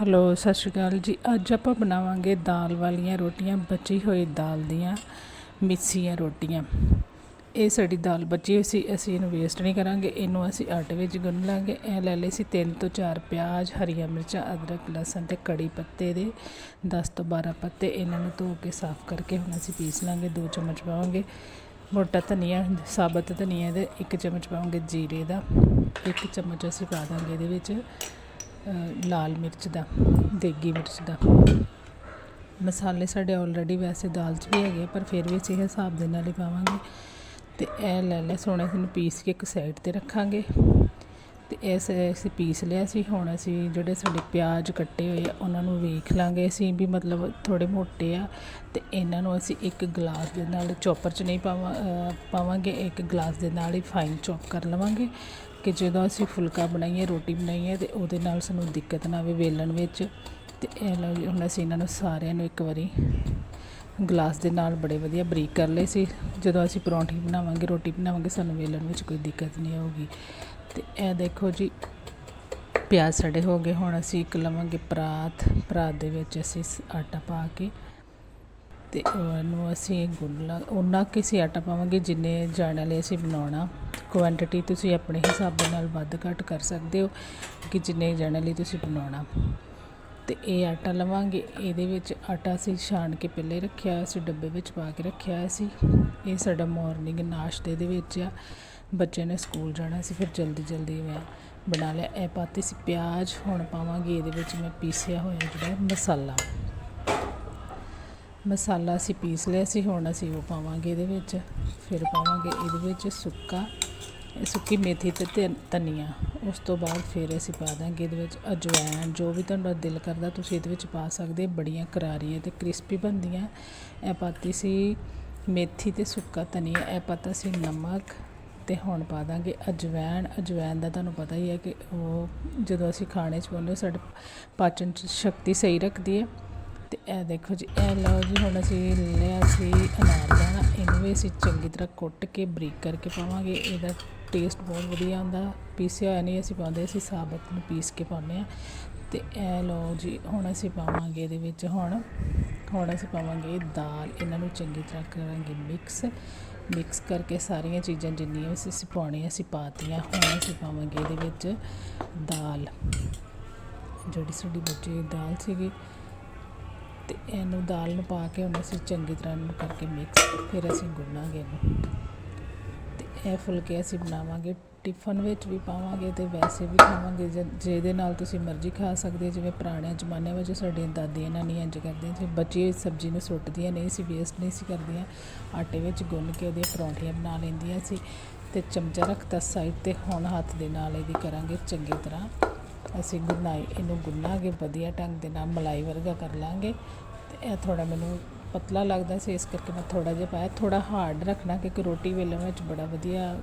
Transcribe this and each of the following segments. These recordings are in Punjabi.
ਹੈਲੋ ਸਤਿ ਸ਼੍ਰੀ ਅਕਾਲ ਜੀ। ਅੱਜ ਆਪਾਂ ਬਣਾਵਾਂਗੇ ਦਾਲ ਵਾਲੀਆਂ ਰੋਟੀਆਂ, ਬਚੀ ਹੋਈ ਦਾਲ ਦੀਆਂ, ਮਿੱਸੀਆਂ ਰੋਟੀਆਂ। ਇਹ ਸਾਡੀ ਦਾਲ ਬਚੀ ਹੋਈ ਸੀ, ਅਸੀਂ ਇਹਨੂੰ ਵੇਸਟ ਨਹੀਂ ਕਰਾਂਗੇ। ਇਹਨੂੰ ਅਸੀਂ ਆਟੇ ਵਿੱਚ ਗੁੰਨ ਲਾਂਗੇ। ਇਹ ਲੈ ਲਈ ਸੀ ਤਿੰਨ ਤੋਂ ਚਾਰ ਪਿਆਜ਼, ਹਰੀਆਂ ਮਿਰਚਾਂ, ਅਦਰਕ, ਲਸਣ ਤੇ ਕੜੀ ਪੱਤੇ ਦੇ 10 ਤੋਂ 12 ਪੱਤੇ। ਇਹਨਾਂ ਨੂੰ ਧੋ ਕੇ ਸਾਫ਼ ਕਰਕੇ ਹੁਣ ਅਸੀਂ ਪੀਸ ਲਾਂਗੇ। ਦੋ ਚਮਚ ਪਾਵਾਂਗੇ ਮੋਟਾ ਧਨੀਆ, ਸਾਬਤ ਧਨੀਆ ਦੇ ਇੱਕ ਚਮਚ ਪਾਵਾਂਗੇ ਜੀਰੇ ਦਾ। ਇੱਕ ਚਮਚ ਅਸੀਂ ਪਾ ਦਾਂਗੇ ਇਹਦੇ ਵਿੱਚ ਲਾਲ ਮਿਰਚ ਦਾ, ਦੇਗੀ ਮਿਰਚ ਦਾ। ਮਸਾਲੇ ਸਾਡੇ ਆਲਰੇਡੀ ਵੈਸੇ ਦਾਲ 'ਚ ਵੀ ਹੈਗੇ ਪਰ ਫਿਰ ਵੀ ਅਸੀਂ ਇਹ ਹਿਸਾਬ ਦੇ ਨਾਲ ਹੀ ਪਾਵਾਂਗੇ। ਤੇ ਇਹ ਲੈ ਲੈ, ਸੋਹਣੇ ਨੂੰ ਪੀਸ ਕੇ ਇੱਕ ਸਾਈਡ ਤੇ ਰੱਖਾਂਗੇ। ਤੇ ਇਸ ਅਸੀਂ ਪੀਸ ਲਿਆ ਸੀ, ਹੁਣ ਅਸੀਂ ਜਿਹੜੇ ਸਾਡੇ ਪਿਆਜ਼ ਕੱਟੇ ਹੋਏ ਆ, ਉਹਨਾਂ ਨੂੰ ਵੇਖ ਲਾਂਗੇ ਅਸੀਂ ਵੀ ਮਤਲਬ ਥੋੜ੍ਹੇ ਮੋਟੇ ਆ ਅਤੇ ਇਹਨਾਂ ਨੂੰ ਅਸੀਂ ਇੱਕ ਗਲਾਸ ਦੇ ਨਾਲ ਚੋਪਰ 'ਚ ਨਹੀਂ ਪਾਵਾਂ ਪਾਵਾਂਗੇ, ਇੱਕ ਗਲਾਸ ਦੇ ਨਾਲ ਹੀ ਫਾਈਨ ਚੌਪ ਕਰ ਲਵਾਂਗੇ ਕਿ ਜਦੋਂ ਅਸੀਂ ਫੁਲਕਾ ਬਣਾਈਏ, ਰੋਟੀ ਬਣਾਈਏ ਤੇ ਉਹਦੇ ਨਾਲ ਸਾਨੂੰ ਦਿੱਕਤ ਨਾ ਆਵੇ ਵੇਲਣ ਵਿੱਚ ਤੇ ਇਹ ਲਓ ਜੀ, ਹੁਣ ਅਸੀਂ ਇਹਨਾਂ ਨੂੰ ਸਾਰਿਆਂ ਨੂੰ ਇੱਕ ਵਾਰੀ ਗਲਾਸ ਦੇ ਨਾਲ ਬੜੇ ਵਧੀਆ ਬਰੀਕ ਕਰ ਲਏ ਸੀ। ਜਦੋਂ ਅਸੀਂ ਪਰੌਂਠੀ ਬਣਾਵਾਂਗੇ, ਰੋਟੀ ਬਣਾਵਾਂਗੇ, ਸਾਨੂੰ ਵੇਲਣ ਵਿੱਚ ਕੋਈ ਦਿੱਕਤ ਨਹੀਂ ਆਊਗੀ। ਤੇ ਇਹ ਦੇਖੋ ਜੀ, ਪਿਆਜ਼ ਸੜੇ ਹੋ ਗਏ, ਹੁਣ ਅਸੀਂ ਇੱਕ ਲਵਾਂਗੇ ਪਰਾਤ। ਪਰਾਤ ਦੇ ਵਿੱਚ ਅਸੀਂ ਸ- ਆਟਾ ਪਾ ਕੇ ਤੇ ਉਹਨੂੰ ਅਸੀਂ ਗੁੰਨਲਾ ਉਹਨਾਂ ਕਿਸੇ ਆਟਾ ਪਾਵਾਂਗੇ ਜਿੰਨੇ ਜਾਣ ਲਈ ਅਸੀਂ ਬਣਾਉਣਾ। ਕੁਆਂਟੀਟੀ ਤੁਸੀਂ ਆਪਣੇ ਹਿਸਾਬ ਦੇ ਨਾਲ ਵੱਧ ਘੱਟ ਕਰ ਸਕਦੇ ਹੋ ਕਿ ਜਿੰਨੇ ਜਾਣ ਲਈ ਤੁਸੀਂ ਬਣਾਉਣਾ। ਤੇ ਇਹ ਆਟਾ ਲਵਾਂਗੇ, ਇਹਦੇ ਵਿੱਚ ਆਟਾ ਅਸੀਂ ਛਾਣ ਕੇ ਪਹਿਲੇ ਰੱਖਿਆ ਹੋਇਆ ਸੀ ਡੱਬੇ ਵਿੱਚ ਪਾ ਕੇ ਰੱਖਿਆ ਹੋਇਆ ਸੀ। ਇਹ ਸਾਡਾ ਮਾਰਨਿੰਗ ਨਾਸ਼ਤੇ ਦੇ ਵਿੱਚ ਆ। ਬੱਚਿਆਂ ਨੇ ਸਕੂਲ ਜਾਣਾ ਸੀ, ਫਿਰ ਜਲਦੀ ਜਲਦੀ ਮੈਂ ਬਣਾ ਲਿਆ। ਇਹ ਪਾਤੀ ਸੀ ਪਿਆਜ਼, ਹੁਣ ਪਾਵਾਂਗੀ ਇਹਦੇ ਵਿੱਚ ਮੈਂ ਪੀਸਿਆ ਹੋਇਆ ਜਿਹੜਾ ਮਸਾਲਾ। ਮਸਾਲਾ ਅਸੀਂ ਪੀਸ ਲਿਆ ਸੀ, ਹੁਣ ਅਸੀਂ ਉਹ ਪਾਵਾਂਗੇ ਇਹਦੇ ਵਿੱਚ। ਫਿਰ ਪਾਵਾਂਗੇ ਇਹਦੇ ਵਿੱਚ ਸੁੱਕਾ, ਸੁੱਕੀ ਮੇਥੀ ਤੇ ਧਨ- ਧਨੀਆ। ਉਸ ਤੋਂ ਬਾਅਦ ਫਿਰ ਅਸੀਂ ਪਾ ਦਾਂਗੇ ਇਹਦੇ ਵਿੱਚ ਅਜਵਾਇਣ। ਜੋ ਵੀ ਤੁਹਾਡਾ ਦਿਲ ਕਰਦਾ ਤੁਸੀਂ ਇਹਦੇ ਵਿੱਚ ਪਾ ਸਕਦੇ ਬੜੀਆਂ ਕਰਾਰੀਆਂ ਤੇ ਕ੍ਰਿਸਪੀ ਬਣਦੀਆਂ। ਇਹ ਪਾਤੀ ਸੀ ਮੇਥੀ ਤੇ ਸੁੱਕਾ ਧਨੀਆ। ਇਹ ਪਤਾ ਸੀ ਨਮਕ ਅਤੇ ਹੁਣ ਪਾ ਦਾਂਗੇ ਅਜਵੈਣ। ਅਜਵੈਣ ਦਾ ਤੁਹਾਨੂੰ ਪਤਾ ਹੀ ਹੈ ਕਿ ਉਹ ਜਦੋਂ ਅਸੀਂ ਖਾਣੇ 'ਚ ਪਾਉਂਦੇ ਹਾਂ, ਸਾਡੇ ਪਾਚਨ 'ਚ ਸ਼ਕਤੀ ਸਹੀ ਰੱਖਦੀ ਹੈ। ਅਤੇ ਇਹ ਦੇਖੋ ਜੀ, ਇਹ ਲਓ ਜੀ, ਹੁਣ ਅਸੀਂ ਲਿਆ ਸੀ ਅਨਾਰ ਦਾਣਾ ਇਹਨੂੰ ਵੀ ਅਸੀਂ ਚੰਗੀ ਤਰ੍ਹਾਂ ਕੁੱਟ ਕੇ ਬਰੀਕ ਕਰਕੇ ਪਾਵਾਂਗੇ। ਇਹਦਾ ਟੇਸਟ ਬਹੁਤ ਵਧੀਆ ਹੁੰਦਾ ਪੀਸਿਆ ਹੋਇਆ ਨਹੀਂ, ਅਸੀਂ ਪਾਉਂਦੇ ਅਸੀਂ ਸਾਬਤ ਨੂੰ ਪੀਸ ਕੇ ਪਾਉਂਦੇ ਆ ਤੇ ਇਹ ਲਓ ਜੀ, ਹੁਣ ਅਸੀਂ ਪਾਵਾਂਗੇ ਇਹਦੇ ਵਿੱਚ ਹੁਣ ਹੁਣ ਅਸੀਂ ਪਾਵਾਂਗੇ ਦਾਲ। ਇਹਨਾਂ ਨੂੰ ਚੰਗੀ ਤਰ੍ਹਾਂ ਕਰਾਂਗੇ ਮਿਕਸ ਮਿਕਸ ਕਰਕੇ ਸਾਰੀਆਂ ਚੀਜ਼ਾਂ ਜਿੰਨੀਆਂ ਵੀ ਅਸੀਂ ਪਾਉਣੀਆਂ, ਅਸੀਂ ਪਾਤੀਆਂ ਹੁਣ ਅਸੀਂ ਪਾਵਾਂਗੇ ਇਹਦੇ ਵਿੱਚ ਦਾਲ। ਜਿਹੜੀ ਸਾਡੀ ਬੱਚੇ ਦੀ ਦਾਲ ਸੀਗੀ। ਤੇ ਇਹਨੂੰ ਦਾਲ ਨੂੰ ਪਾ ਕੇ ਹੁਣ ਅਸੀਂ ਚੰਗੀ ਤਰ੍ਹਾਂ ਇਹਨੂੰ ਕਰਕੇ ਮਿਕਸ ਫਿਰ ਅਸੀਂ ਗੁੰਨਾਂਗੇ ਇਹਨੂੰ। ਤੇ ਇਹ ਫੁਲਕੇ ਅਸੀਂ ਬਣਾਵਾਂਗੇ ਟਿਫਨ ਵਿੱਚ ਵੀ ਪਾਵਾਂਗੇ ਅਤੇ ਵੈਸੇ ਵੀ ਖਾਵਾਂਗੇ, ਜ, ਜਿਹਦੇ ਨਾਲ ਤੁਸੀਂ ਮਰਜ਼ੀ ਖਾ ਸਕਦੇ ਹੋ। ਜਿਵੇਂ ਪੁਰਾਣੇ ਜ਼ਮਾਨੇ ਵਿੱਚ ਸਾਡੀਆਂ ਦਾਦੀਆਂ ਨਾਨੀਆਂ ਇੰਝ ਕਰਦੀਆਂ ਸੀ, ਬਚੀ ਹੋਈ ਸਬਜ਼ੀ ਨੂੰ ਸੁੱਟਦੀਆਂ ਨਹੀਂ ਸੀ ਵੇਸਟ ਨਹੀਂ ਸੀ ਕਰਦੀਆਂ, ਆਟੇ ਵਿੱਚ ਗੁੰਨ ਕੇ ਉਹਦੀਆਂ ਪਰੌਂਠੀਆਂ ਬਣਾ ਲੈਂਦੀਆਂ ਸੀ ਤੇ ਚਮਚਾ ਰੱਖਤਾ ਸਾਈਡ ਤੇ, ਹੁਣ ਹੱਥ ਦੇ ਨਾਲ ਇਹਦੀ ਕਰਾਂਗੇ ਚੰਗੀ ਤਰ੍ਹਾਂ, ਅਸੀਂ ਗੁੰਨਾਈ, ਇਹਨੂੰ ਗੁੰਨਾਂਗੇ, ਵਧੀਆ ਢੰਗ ਦੇ ਨਾਲ ਮਲਾਈ ਵਰਗਾ ਕਰ ਲਾਂਗੇ ਤੇ ਇਹ ਥੋੜਾ ਮੈਨੂੰ ਪਤਲਾ ਲੱਗਦਾ ਸੀ, ਇਸ ਕਰਕੇ ਮੈਂ ਥੋੜਾ ਜਿਹਾ ਪਾਇਆ ਥੋੜਾ ਹਾਰਡ ਰੱਖਣਾ ਕਿਉਂਕਿ ਰੋਟੀ ਵੇਲਣ ਵਿੱਚ ਬੜਾ ਵਧੀਆ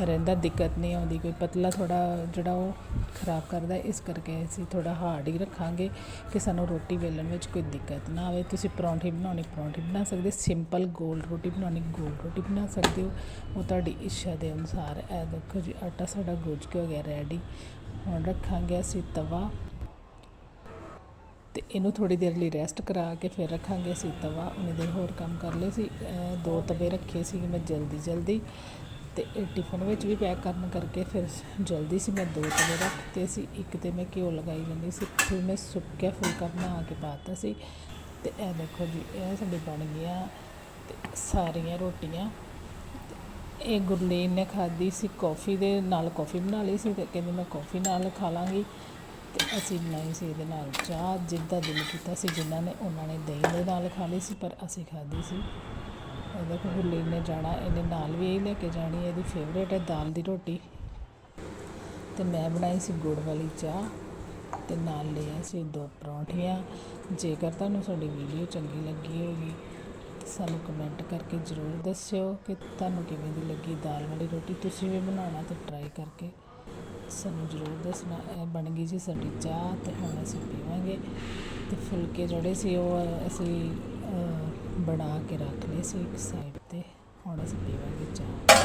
ਰਹਿੰਦਾ, ਦਿੱਕਤ ਨਹੀਂ ਆਉਂਦੀ, ਕੋਈ ਪਤਲਾ ਥੋੜ੍ਹਾ ਜਿਹੜਾ ਉਹ ਖਰਾਬ ਕਰਦਾ, ਇਸ ਕਰਕੇ ਅਸੀਂ ਥੋੜ੍ਹਾ ਹਾਰਡ ਹੀ ਰੱਖਾਂਗੇ ਕਿ ਸਾਨੂੰ ਰੋਟੀ ਵੇਲਣ ਵਿੱਚ ਕੋਈ ਦਿੱਕਤ ਨਾ ਆਵੇ। ਤੁਸੀਂ ਪਰੌਂਠੀ ਬਣਾਉਣੀ, ਪਰੌਂਠੀ ਬਣਾ ਸਕਦੇ ਸਿੰਪਲ ਗੋਲ ਰੋਟੀ ਬਣਾਉਣੀ, ਗੋਲ ਰੋਟੀ ਬਣਾ ਸਕਦੇ ਹੋ। ਉਹ ਤੁਹਾਡੀ ਇੱਛਾ ਦੇ ਅਨੁਸਾਰ, ਇਹ ਦੇਖੋ ਜੀ, ਆਟਾ ਸਾਡਾ ਗੁੱਝ ਕੇ ਹੋ ਗਿਆ ਰੈਡੀ ਹੁਣ ਰੱਖਾਂਗੇ ਅਸੀਂ ਤਵਾ ਤੇ ਇਹਨੂੰ ਥੋੜੀ ਦੇਰ ਲਈ ਰੈਸਟ ਕਰਾ ਕੇ ਫਿਰ ਰੱਖਾਂਗੇ ਅਸੀਂ ਤਵਾ। ਉਹਨੇ ਦੇਰ ਹੋਰ ਕੰਮ ਕਰ ਲਏ ਸੀ। ਦੋ ਤਵੇ ਰੱਖੇ ਸੀ ਮੈਂ ਜਲਦੀ ਜਲਦੀ ਅਤੇ ਇਹ ਟਿਫਨ ਵਿੱਚ ਵੀ ਪੈਕ ਕਰਨ ਕਰਕੇ ਫਿਰ ਜਲਦੀ ਸੀ, ਮੈਂ ਦੋ ਤਵੇ ਰੱਖਤੇ ਸੀ, ਇੱਕ ਤੇ ਮੈਂ ਘਿਓ ਲਗਾਈ ਜਾਂਦੀ ਸੀ, ਫਿਰ ਮੈਂ ਸੁੱਕਿਆ ਫੁਲਕਾ ਬਣਾ ਕੇ ਪਾਤਾ ਸੀ ਅਤੇ ਇਹ ਦੇਖੋ ਜੀ, ਇਹ ਸਾਡੇ ਬਣ ਗਈਆਂ ਤੇ ਸਾਰੀਆਂ ਰੋਟੀਆਂ ਇਹ ਗੁਰਲੀਨ ਨੇ ਖਾਧੀ ਸੀ, ਕੌਫੀ ਦੇ ਨਾਲ ਕੌਫੀ ਬਣਾ ਲਈ ਸੀ ਤੇ ਕਹਿੰਦੀ ਮੈਂ ਕੌਫੀ ਨਾਲ ਖਾ ਲਾਂਗੀ ਤੇ ਅਸੀਂ ਬਣਾਈ ਸੀ ਇਹਦੇ ਨਾਲ ਚਾਹ ਜਿੱਦਾਂ ਦਿਲ ਕੀਤਾ ਸੀ, ਜਿਨ੍ਹਾਂ ਨੇ ਉਹਨਾਂ ਨੇ ਦਹੀਂ ਦੇ ਨਾਲ ਖਾ ਲਈ ਸੀ, ਪਰ ਅਸੀਂ ਖਾਧੀ ਸੀ। ਇਹ ਦੇਖੋ ਗੁਰਲੀਨ ਨੇ ਜਾਣਾ ਇਹਨੇ ਨਾਲ ਵੀ ਇਹ ਲੈ ਕੇ ਜਾਣੀ, ਇਹਦੀ ਫੇਵਰੇਟ ਹੈ ਦਾਲ ਦੀ ਰੋਟੀ। ਤੇ ਮੈਂ ਬਣਾਈ ਸੀ ਗੁੜ ਵਾਲੀ ਚਾਹ, ਤੇ ਨਾਲ ਲਿਆ ਸੀ ਦੋ ਪਰੌਂਠੀਆਂ। ਜੇਕਰ ਤੁਹਾਨੂੰ ਸਾਡੀ ਵੀਡੀਓ ਚੰਗੀ ਲੱਗੀ ਹੋਗੀ ਸਾਨੂੰ ਕਮੈਂਟ ਕਰਕੇ ਜ਼ਰੂਰ ਦੱਸਿਓ ਕਿ ਤੁਹਾਨੂੰ ਕਿਵੇਂ ਦੀ ਲੱਗੀ ਦਾਲ ਵਾਲੀ ਰੋਟੀ। ਤੁਸੀਂ ਵੀ ਬਣਾਉਣਾ ਤੇ ਟਰਾਈ ਕਰਕੇ ਸਾਨੂੰ ਜ਼ਰੂਰ ਦੱਸਣਾ। ਇਹ ਬਣ ਗਈ ਜੀ ਸਾਡੀ ਚਾਹ ਤੇ ਹੁਣ ਅਸੀਂ ਪੀਵਾਂਗੇ। ਤੇ ਫੁਲਕੇ ਜਿਹੜੇ ਸੀ ਉਹ ਅਸੀਂ ਬਣਾ ਕੇ ਰੱਖ ਲਏ ਸੀ ਇੱਕ ਸਾਈਡ ਤੇ। ਹੁਣ ਅਸੀਂ ਪੀਵਾਂਗੇ ਚਾਹ।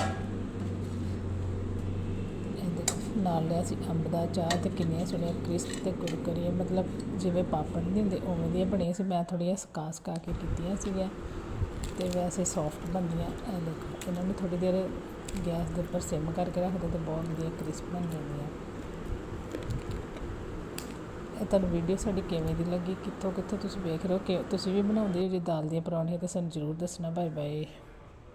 ਇਹ ਦੇਖੋ, ਨਾਲ ਲਿਆ ਸੀ ਅੰਬ ਦਾ ਚਾਹ ਤੇ ਕਿੰਨੀਆਂ ਸੋਹਣੀਆਂ ਕ੍ਰਿਸਪ ਤੇ ਕੁਰਕਰੀਆਂ ਮਤਲਬ ਜਿਵੇਂ ਪਾਪੜ ਨਹੀਂ ਹੁੰਦੇ, ਉਵੇਂ ਦੀਆਂ ਬਣੀਆਂ ਸੀ। ਮੈਂ ਥੋੜ੍ਹੀਆਂ ਸੁਕਾ ਸਕਾ ਕੇ ਕੀਤੀਆਂ ਸੀਗੀਆਂ ਤੇ ਵੈਸੇ ਸੌਫਟ ਬਣਦੀਆਂ। ਇਹ ਦੇਖੋ, ਇਹਨਾਂ ਨੂੰ ਥੋੜੀ ਦੇਰ ਗੈਸ ਦੇ ਉੱਪਰ ਸਿਮ ਕਰਕੇ ਰੱਖ ਦਿਓ ਤੇ ਬਹੁਤ ਵਧੀਆ ਕ੍ਰਿਸਪ ਬਣ ਜਾਂਦੀਆਂ। ਇਹ ਤੁਹਾਨੂੰ ਵੀਡੀਓ ਸਾਡੀ ਕਿਵੇਂ ਦੀ ਲੱਗੀ? ਕਿੱਥੋਂ ਕਿੱਥੋਂ ਤੁਸੀਂ ਵੇਖ ਰਹੇ ਹੋ? ਕਿ ਤੁਸੀਂ ਵੀ ਬਣਾਉਂਦੇ ਹੋ ਜੇ ਦਾਲ ਦੀਆਂ ਪਰੌਂਠੀਆਂ, ਤਾਂ ਸਾਨੂੰ ਜ਼ਰੂਰ ਦੱਸਣਾ। Bye bye